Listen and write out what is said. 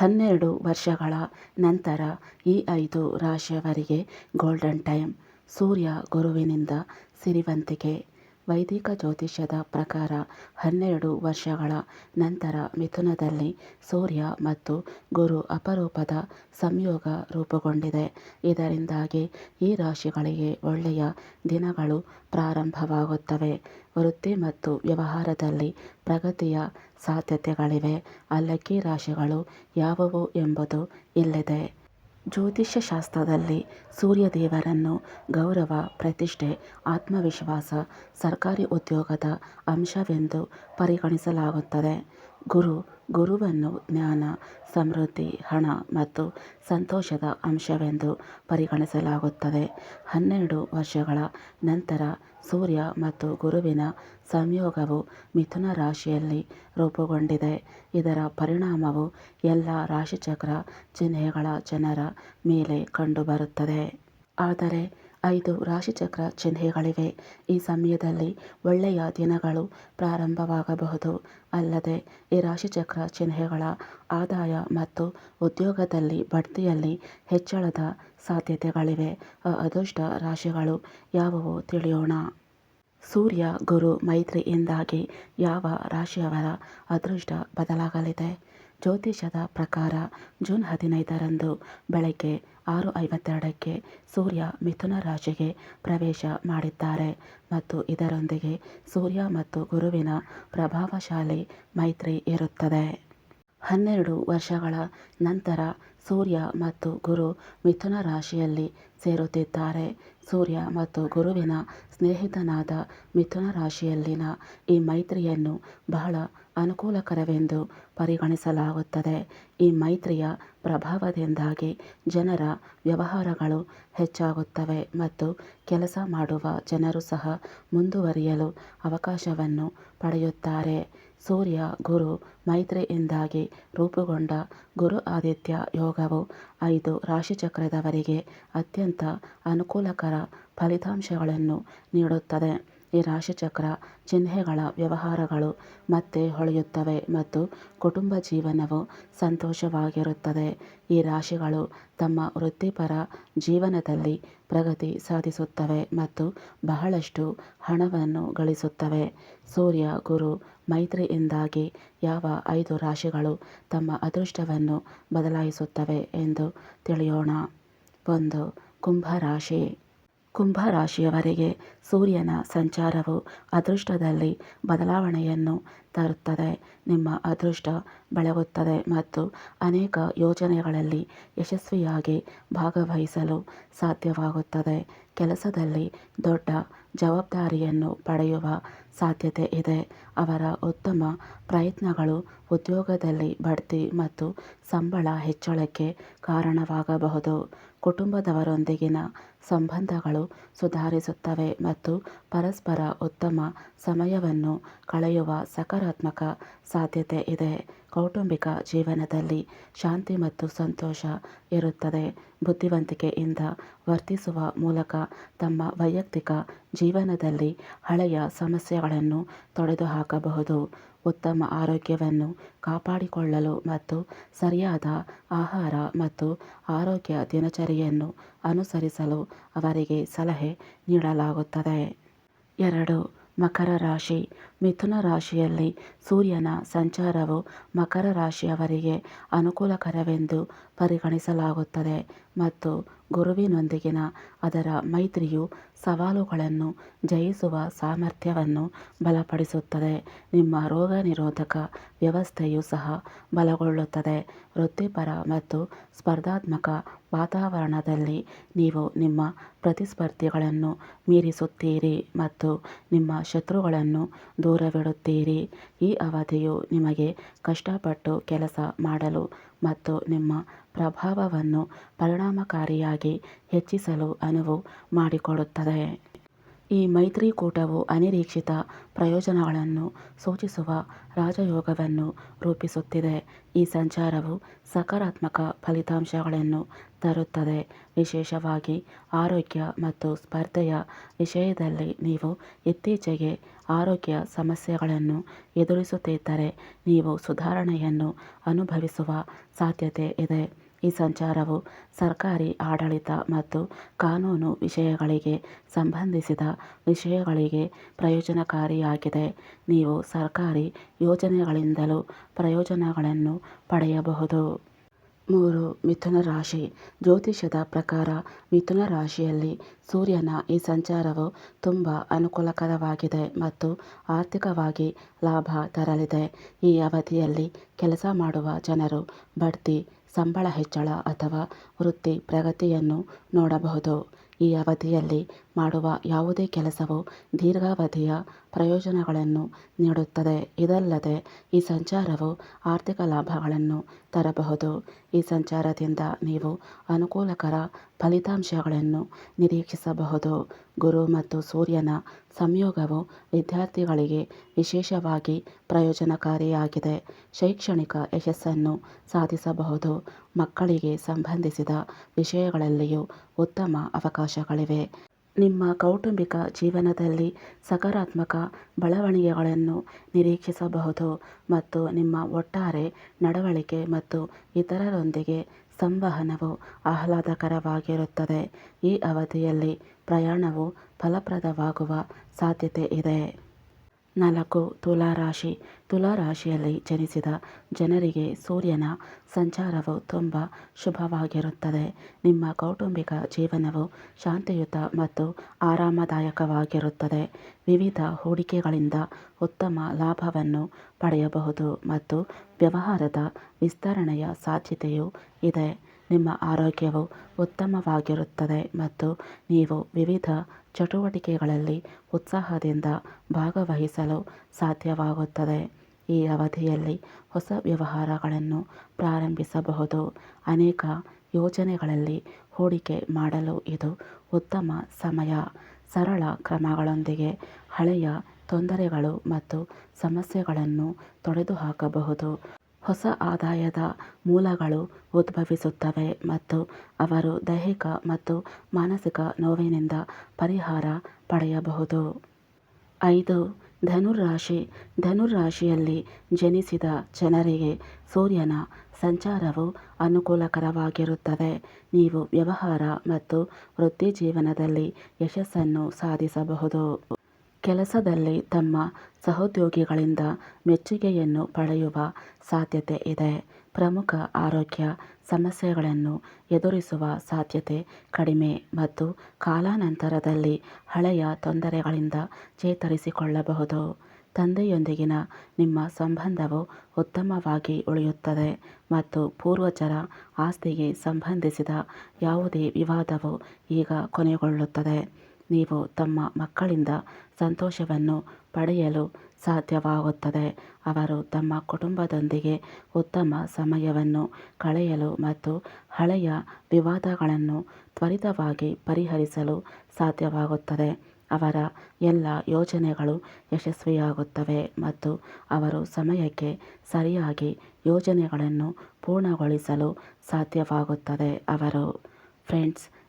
ಹನ್ನೆರಡು ವರ್ಷಗಳ ನಂತರ ಈ ಐದು ರಾಶಿಯವರಿಗೆ ಗೋಲ್ಡನ್ ಟೈಮ್ ಸೂರ್ಯ ಗುರುವಿನಿಂದ ಸಿರಿವಂತಿಕೆ. ವೈದಿಕ ಜ್ಯೋತಿಷ್ಯದ ಪ್ರಕಾರ ಹನ್ನೆರಡು ವರ್ಷಗಳ ನಂತರ ಮಿಥುನದಲ್ಲಿ ಸೂರ್ಯ ಮತ್ತು ಗುರು ಅಪರೂಪದ ಸಂಯೋಗ ರೂಪುಗೊಂಡಿದೆ. ಇದರಿಂದಾಗಿ ಈ ರಾಶಿಗಳಿಗೆ ಒಳ್ಳೆಯ ದಿನಗಳು ಪ್ರಾರಂಭವಾಗುತ್ತವೆ. ವೃತ್ತಿ ಮತ್ತು ವ್ಯವಹಾರದಲ್ಲಿ ಪ್ರಗತಿಯ ಸಾಧ್ಯತೆಗಳಿವೆ. ಅಲ್ಲಕ್ಕಿ ರಾಶಿಗಳು ಯಾವುವು ಎಂಬುದು ಇಲ್ಲಿದೆ. ಜ್ಯೋತಿಷ್ಯ ಶಾಸ್ತ್ರದಲ್ಲಿ ಸೂರ್ಯದೇವರನ್ನು ಗೌರವ ಪ್ರತಿಷ್ಠೆ ಆತ್ಮವಿಶ್ವಾಸ ಸರ್ಕಾರಿ ಉದ್ಯೋಗದ ಅಂಶವೆಂದು ಪರಿಗಣಿಸಲಾಗುತ್ತದೆ. ಗುರು, ಗುರುವನ್ನು ಜ್ಞಾನ, ಸಮೃದ್ಧಿ, ಹಣ ಮತ್ತು ಸಂತೋಷದ ಅಂಶವೆಂದು ಪರಿಗಣಿಸಲಾಗುತ್ತದೆ. ಹನ್ನೆರಡು ವರ್ಷಗಳ ನಂತರ ಸೂರ್ಯ ಮತ್ತು ಗುರುವಿನ ಸಂಯೋಗವು ಮಿಥುನ ರಾಶಿಯಲ್ಲಿ ರೂಪುಗೊಂಡಿದೆ. ಇದರ ಪರಿಣಾಮವು ಎಲ್ಲ ರಾಶಿಚಕ್ರ ಚಿಹ್ನೆಗಳ ಜನರ ಮೇಲೆ ಕಂಡುಬರುತ್ತದೆ. ಆದರೆ ಐದು ರಾಶಿಚಕ್ರ ಚಿಹ್ನೆಗಳಿವೆ. ಈ ಸಮಯದಲ್ಲಿ ಒಳ್ಳೆಯ ದಿನಗಳು ಪ್ರಾರಂಭವಾಗಬಹುದು. ಅಲ್ಲದೆ, ಈ ರಾಶಿಚಕ್ರ ಚಿಹ್ನೆಗಳ ಆದಾಯ ಮತ್ತು ಉದ್ಯೋಗದಲ್ಲಿ ಬಡ್ತಿಯಲ್ಲಿ ಹೆಚ್ಚಳದ ಸಾಧ್ಯತೆಗಳಿವೆ. ಅದೃಷ್ಟ ರಾಶಿಗಳು ಯಾವುವು ತಿಳಿಯೋಣ. ಸೂರ್ಯ, ಗುರು, ಮೈತ್ರಿಯಿಂದಾಗಿ ಯಾವ ರಾಶಿಯವರ ಅದೃಷ್ಟ ಬದಲಾಗಲಿದೆ? ಜ್ಯೋತಿಷ್ಯದ ಪ್ರಕಾರ ಜೂನ್ ಹದಿನೈದರಂದು ಬೆಳಗ್ಗೆ ಆರು ಐವತ್ತೆರಡಕ್ಕೆ ಸೂರ್ಯ ಮಿಥುನ ರಾಶಿಗೆ ಪ್ರವೇಶ ಮಾಡಿದ್ದಾರೆ ಮತ್ತು ಇದರೊಂದಿಗೆ ಸೂರ್ಯ ಮತ್ತು ಗುರುವಿನ ಪ್ರಭಾವಶಾಲಿ ಮೈತ್ರಿ ಇರುತ್ತದೆ. ಹನ್ನೆರಡು ವರ್ಷಗಳ ನಂತರ ಸೂರ್ಯ ಮತ್ತು ಗುರು ಮಿಥುನ ರಾಶಿಯಲ್ಲಿ ಸೇರುತ್ತಿದ್ದಾರೆ. ಸೂರ್ಯ ಮತ್ತು ಗುರುವಿನ ಸ್ನೇಹಿತನಾದ ಮಿಥುನ ರಾಶಿಯಲ್ಲಿನ ಈ ಮೈತ್ರಿಯನ್ನು ಬಹಳ ಅನುಕೂಲಕರವೆಂದು ಪರಿಗಣಿಸಲಾಗುತ್ತದೆ. ಈ ಮೈತ್ರಿಯ ಪ್ರಭಾವದಿಂದಾಗಿ ಜನರ ವ್ಯವಹಾರಗಳು ಹೆಚ್ಚಾಗುತ್ತವೆ ಮತ್ತು ಕೆಲಸ ಮಾಡುವ ಜನರು ಸಹ ಮುಂದುವರಿಯಲು ಅವಕಾಶವನ್ನು ಪಡೆಯುತ್ತಾರೆ. ಸೂರ್ಯ ಗುರು ಮೈತ್ರಿಯಿಂದಾಗಿ ರೂಪುಗೊಂಡ ಗುರು ಆದಿತ್ಯ ಯೋಗವು ಐದು ರಾಶಿಚಕ್ರದವರಿಗೆ ಅತ್ಯಂತ ಅನುಕೂಲಕರ ಫಲಿತಾಂಶಗಳನ್ನು ನೀಡುತ್ತದೆ. ಈ ರಾಶಿಚಕ್ರ ಚಿಹ್ನೆಗಳ ವ್ಯವಹಾರಗಳು ಮತ್ತೆ ಹೊಳೆಯುತ್ತವೆ ಮತ್ತು ಕುಟುಂಬ ಜೀವನವು ಸಂತೋಷವಾಗಿರುತ್ತದೆ. ಈ ರಾಶಿಗಳು ತಮ್ಮ ವೃತ್ತಿಪರ ಜೀವನದಲ್ಲಿ ಪ್ರಗತಿ ಸಾಧಿಸುತ್ತವೆ ಮತ್ತು ಬಹಳಷ್ಟು ಹಣವನ್ನು ಗಳಿಸುತ್ತವೆ. ಸೂರ್ಯ, ಗುರು, ಮೈತ್ರಿಯಿಂದಾಗಿ ಯಾವ ಐದು ರಾಶಿಗಳು ತಮ್ಮ ಅದೃಷ್ಟವನ್ನು ಬದಲಾಯಿಸುತ್ತವೆ ಎಂದು ತಿಳಿಯೋಣ. ಒಂದು ಕುಂಭರಾಶಿ ಕುಂಭರಾಶಿಯವರಿಗೆ ಸೂರ್ಯನ ಸಂಚಾರವು ಅದೃಷ್ಟದಲ್ಲಿ ಬದಲಾವಣೆಯನ್ನು ತರುತ್ತದೆ. ನಿಮ್ಮ ಅದೃಷ್ಟ ಬೆಳಗುತ್ತದೆ ಮತ್ತು ಅನೇಕ ಯೋಜನೆಗಳಲ್ಲಿ ಯಶಸ್ವಿಯಾಗಿ ಭಾಗವಹಿಸಲು ಸಾಧ್ಯವಾಗುತ್ತದೆ. ಕೆಲಸದಲ್ಲಿ ದೊಡ್ಡ ಜವಾಬ್ದಾರಿಯನ್ನು ಪಡೆಯುವ ಸಾಧ್ಯತೆ ಇದೆ. ಅವರ ಉತ್ತಮ ಪ್ರಯತ್ನಗಳು ಉದ್ಯೋಗದಲ್ಲಿ ಬಡ್ತಿ ಮತ್ತು ಸಂಬಳ ಹೆಚ್ಚಳಕ್ಕೆ ಕಾರಣವಾಗಬಹುದು. ಕುಟುಂಬದವರೊಂದಿಗಿನ ಸಂಬಂಧಗಳು ಸುಧಾರಿಸುತ್ತವೆ ಮತ್ತು ಪರಸ್ಪರ ಉತ್ತಮ ಸಮಯವನ್ನು ಕಳೆಯುವ ಸಕಾರಾತ್ಮಕ ಸಾಧ್ಯತೆ ಇದೆ. ಕೌಟುಂಬಿಕ ಜೀವನದಲ್ಲಿ ಶಾಂತಿ ಮತ್ತು ಸಂತೋಷ ಇರುತ್ತದೆ. ಬುದ್ಧಿವಂತಿಕೆಯಿಂದ ವರ್ತಿಸುವ ಮೂಲಕ ತಮ್ಮ ವೈಯಕ್ತಿಕ ಜೀವನದಲ್ಲಿ ಹಳೆಯ ಸಮಸ್ಯೆಗಳನ್ನು ತೊಡೆದುಹಾಕಬಹುದು. ಉತ್ತಮ ಆರೋಗ್ಯವನ್ನು ಕಾಪಾಡಿಕೊಳ್ಳಲು ಮತ್ತು ಸರಿಯಾದ ಆಹಾರ ಮತ್ತು ಆರೋಗ್ಯ ದಿನಚರಿಯನ್ನು ಅನುಸರಿಸಲು ಅವರಿಗೆ ಸಲಹೆ ನೀಡಲಾಗುತ್ತದೆ. ಎರಡು ಮಕರ ರಾಶಿ. ಮಿಥುನ ರಾಶಿಯಲ್ಲಿ ಸೂರ್ಯನ ಸಂಚಾರವು ಮಕರ ರಾಶಿಯವರಿಗೆ ಅನುಕೂಲಕರವೆಂದು ಪರಿಗಣಿಸಲಾಗುತ್ತದೆ ಮತ್ತು ಗುರುವಿನೊಂದಿಗಿನ ಅದರ ಮೈತ್ರಿಯು ಸವಾಲುಗಳನ್ನು ಜಯಿಸುವ ಸಾಮರ್ಥ್ಯವನ್ನು ಬಲಪಡಿಸುತ್ತದೆ. ನಿಮ್ಮ ರೋಗನಿರೋಧಕ ವ್ಯವಸ್ಥೆಯು ಸಹ ಬಲಗೊಳ್ಳುತ್ತದೆ. ವೃತ್ತಿಪರ ಮತ್ತು ಸ್ಪರ್ಧಾತ್ಮಕ ವಾತಾವರಣದಲ್ಲಿ ನೀವು ನಿಮ್ಮ ಪ್ರತಿಸ್ಪರ್ಧಿಗಳನ್ನು ಮೀರಿಸುತ್ತೀರಿ ಮತ್ತು ನಿಮ್ಮ ಶತ್ರುಗಳನ್ನು ದೂರವಿಡುತ್ತೀರಿ. ಈ ಅವಧಿಯು ನಿಮಗೆ ಕಷ್ಟಪಟ್ಟು ಕೆಲಸ ಮಾಡಲು ಮತ್ತು ನಿಮ್ಮ ಪ್ರಭಾವವನ್ನು ಪರಿಣಾಮಕಾರಿಯಾಗಿ ಹೆಚ್ಚಿಸಲು ಅನುವು ಮಾಡಿಕೊಡುತ್ತದೆ. ಈ ಮೈತ್ರಿಕೂಟವು ಅನಿರೀಕ್ಷಿತ ಪ್ರಯೋಜನಗಳನ್ನು ಸೂಚಿಸುವ ರಾಜಯೋಗವನ್ನು ರೂಪಿಸುತ್ತಿದೆ. ಈ ಸಂಚಾರವು ಸಕಾರಾತ್ಮಕ ಫಲಿತಾಂಶಗಳನ್ನು ತರುತ್ತದೆ. ವಿಶೇಷವಾಗಿ ಆರೋಗ್ಯ ಮತ್ತು ಸ್ಪರ್ಧೆಯ ವಿಷಯದಲ್ಲಿ ನೀವು ಇತ್ತೀಚೆಗೆ ಆರೋಗ್ಯ ಸಮಸ್ಯೆಗಳನ್ನು ಎದುರಿಸುತ್ತಿದ್ದರೆ ನೀವು ಸುಧಾರಣೆಯನ್ನು ಅನುಭವಿಸುವ ಸಾಧ್ಯತೆ ಇದೆ. ಈ ಸಂಚಾರವು ಸರ್ಕಾರಿ, ಆಡಳಿತ ಮತ್ತು ಕಾನೂನು ವಿಷಯಗಳಿಗೆ ಸಂಬಂಧಿಸಿದ ವಿಷಯಗಳಿಗೆ ಪ್ರಯೋಜನಕಾರಿಯಾಗಿದೆ. ನೀವು ಸರ್ಕಾರಿ ಯೋಜನೆಗಳಿಂದಲೂ ಪ್ರಯೋಜನಗಳನ್ನು ಪಡೆಯಬಹುದು. ಮೂರು, ಮಿಥುನ ರಾಶಿ. ಜ್ಯೋತಿಷ್ಯದ ಪ್ರಕಾರ ಮಿಥುನ ರಾಶಿಯಲ್ಲಿ ಸೂರ್ಯನ ಈ ಸಂಚಾರವು ತುಂಬ ಅನುಕೂಲಕರವಾಗಿದೆ ಮತ್ತು ಆರ್ಥಿಕವಾಗಿ ಲಾಭ ತರಲಿದೆ. ಈ ಅವಧಿಯಲ್ಲಿ ಕೆಲಸ ಮಾಡುವ ಜನರು ಬಡ್ತಿ ಸಂಬಳ ಹೆಚ್ಚಳ ಅಥವಾ ವೃತ್ತಿ ಪ್ರಗತಿಯನ್ನು ನೋಡಬಹುದು. ಈ ಅವಧಿಯಲ್ಲಿ ಮಾಡುವ ಯಾವುದೇ ಕೆಲಸವು ದೀರ್ಘಾವಧಿಯ ಪ್ರಯೋಜನಗಳನ್ನು ನೀಡುತ್ತದೆ. ಇದಲ್ಲದೆ, ಈ ಸಂಚಾರವು ಆರ್ಥಿಕ ಲಾಭಗಳನ್ನು ತರಬಹುದು. ಈ ಸಂಚಾರದಿಂದ ನೀವು ಅನುಕೂಲಕರ ಫಲಿತಾಂಶಗಳನ್ನು ನಿರೀಕ್ಷಿಸಬಹುದು. ಗುರು ಮತ್ತು ಸೂರ್ಯನ ಸಂಯೋಗವು ವಿದ್ಯಾರ್ಥಿಗಳಿಗೆ ವಿಶೇಷವಾಗಿ ಪ್ರಯೋಜನಕಾರಿಯಾಗಿದೆ. ಶೈಕ್ಷಣಿಕ ಯಶಸ್ಸನ್ನು ಸಾಧಿಸಬಹುದು. ಮಕ್ಕಳಿಗೆ ಸಂಬಂಧಿಸಿದ ವಿಷಯಗಳಲ್ಲಿಯೂ ಉತ್ತಮ ಅವಕಾಶಗಳಿವೆ. ನಿಮ್ಮ ಕೌಟುಂಬಿಕ ಜೀವನದಲ್ಲಿ ಸಕಾರಾತ್ಮಕ ಬೆಳವಣಿಗೆಗಳನ್ನು ನಿರೀಕ್ಷಿಸಬಹುದು ಮತ್ತು ನಿಮ್ಮ ಒಟ್ಟಾರೆ ನಡವಳಿಕೆ ಮತ್ತು ಇತರರೊಂದಿಗೆ ಸಂವಹನವು ಆಹ್ಲಾದಕರವಾಗಿರುತ್ತದೆ. ಈ ಅವಧಿಯಲ್ಲಿ ಪ್ರಯಾಣವು ಫಲಪ್ರದವಾಗುವ ಸಾಧ್ಯತೆ ಇದೆ. ನಾಲ್ಕು ತುಲಾರಾಶಿ. ತುಲಾರಾಶಿಯಲ್ಲಿ ತುಲಾ ರಾಶಿಯಲ್ಲಿ ಜನಿಸಿದ ಜನರಿಗೆ ಸೂರ್ಯನ ಸಂಚಾರವು ತುಂಬ ಶುಭವಾಗಿರುತ್ತದೆ. ನಿಮ್ಮ ಕೌಟುಂಬಿಕ ಜೀವನವು ಶಾಂತಿಯುತ ಮತ್ತು ಆರಾಮದಾಯಕವಾಗಿರುತ್ತದೆ. ವಿವಿಧ ಹೂಡಿಕೆಗಳಿಂದ ಉತ್ತಮ ಲಾಭವನ್ನು ಪಡೆಯಬಹುದು ಮತ್ತು ವ್ಯವಹಾರದ ವಿಸ್ತರಣೆಯ ಸಾಧ್ಯತೆಯೂ ಇದೆ. ನಿಮ್ಮ ಆರೋಗ್ಯವು ಉತ್ತಮವಾಗಿರುತ್ತದೆ ಮತ್ತು ನೀವು ವಿವಿಧ ಚಟುವಟಿಕೆಗಳಲ್ಲಿ ಉತ್ಸಾಹದಿಂದ ಭಾಗವಹಿಸಲು ಸಾಧ್ಯವಾಗುತ್ತದೆ. ಈ ಅವಧಿಯಲ್ಲಿ ಹೊಸ ವ್ಯವಹಾರಗಳನ್ನು ಪ್ರಾರಂಭಿಸಬಹುದು. ಅನೇಕ ಯೋಜನೆಗಳಲ್ಲಿ ಹೂಡಿಕೆ ಮಾಡಲು ಇದು ಉತ್ತಮ ಸಮಯ. ಸರಳ ಕ್ರಮಗಳೊಂದಿಗೆ ಹಳೆಯ ತೊಂದರೆಗಳು ಮತ್ತು ಸಮಸ್ಯೆಗಳನ್ನು ತೊಡೆದುಹಾಕಬಹುದು. ಹೊಸ ಆದಾಯದ ಮೂಲಗಳು ಉದ್ಭವಿಸುತ್ತವೆ ಮತ್ತು ಅವರು ದೈಹಿಕ ಮತ್ತು ಮಾನಸಿಕ ನೋವಿನಿಂದ ಪರಿಹಾರ ಪಡೆಯಬಹುದು. ಐದು ಧನುರಾಶಿ ಧನುರಾಶಿಯಲ್ಲಿ ಜನಿಸಿದ ಜನರಿಗೆ ಸೂರ್ಯನ ಸಂಚಾರವು ಅನುಕೂಲಕರವಾಗಿರುತ್ತದೆ. ನೀವು ವ್ಯವಹಾರ ಮತ್ತು ವೃತ್ತಿಜೀವನದಲ್ಲಿ ಯಶಸ್ಸನ್ನು ಸಾಧಿಸಬಹುದು. ಕೆಲಸದಲ್ಲಿ ತಮ್ಮ ಸಹೋದ್ಯೋಗಿಗಳಿಂದ ಮೆಚ್ಚುಗೆಯನ್ನು ಪಡೆಯುವ ಸಾಧ್ಯತೆ ಇದೆ. ಪ್ರಮುಖ ಆರೋಗ್ಯ ಸಮಸ್ಯೆಗಳನ್ನು ಎದುರಿಸುವ ಸಾಧ್ಯತೆ ಕಡಿಮೆ ಮತ್ತು ಕಾಲಾನಂತರದಲ್ಲಿ ಹಳೆಯ ತೊಂದರೆಗಳಿಂದ ಚೇತರಿಸಿಕೊಳ್ಳಬಹುದು. ತಂದೆಯೊಂದಿಗಿನ ನಿಮ್ಮ ಸಂಬಂಧವು ಉತ್ತಮವಾಗಿ ಉಳಿಯುತ್ತದೆ ಮತ್ತು ಪೂರ್ವಜರ ಆಸ್ತಿಗೆ ಸಂಬಂಧಿಸಿದ ಯಾವುದೇ ವಿವಾದವು ಈಗ ಕೊನೆಗೊಳ್ಳುತ್ತದೆ. ನೀವು ತಮ್ಮ ಮಕ್ಕಳಿಂದ ಸಂತೋಷವನ್ನು ಪಡೆಯಲು ಸಾಧ್ಯವಾಗುತ್ತದೆ. ಅವರು ತಮ್ಮ ಕುಟುಂಬದೊಂದಿಗೆ ಉತ್ತಮ ಸಮಯವನ್ನು ಕಳೆಯಲು ಮತ್ತು ಹಳೆಯ ವಿವಾದಗಳನ್ನು ತ್ವರಿತವಾಗಿ ಪರಿಹರಿಸಲು ಸಾಧ್ಯವಾಗುತ್ತದೆ. ಅವರ ಎಲ್ಲ ಯೋಜನೆಗಳು ಯಶಸ್ವಿಯಾಗುತ್ತವೆ ಮತ್ತು ಅವರು ಸಮಯಕ್ಕೆ ಸರಿಯಾಗಿ ಯೋಜನೆಗಳನ್ನು ಪೂರ್ಣಗೊಳಿಸಲು ಸಾಧ್ಯವಾಗುತ್ತದೆ. ಅವರು, ಫ್ರೆಂಡ್ಸ್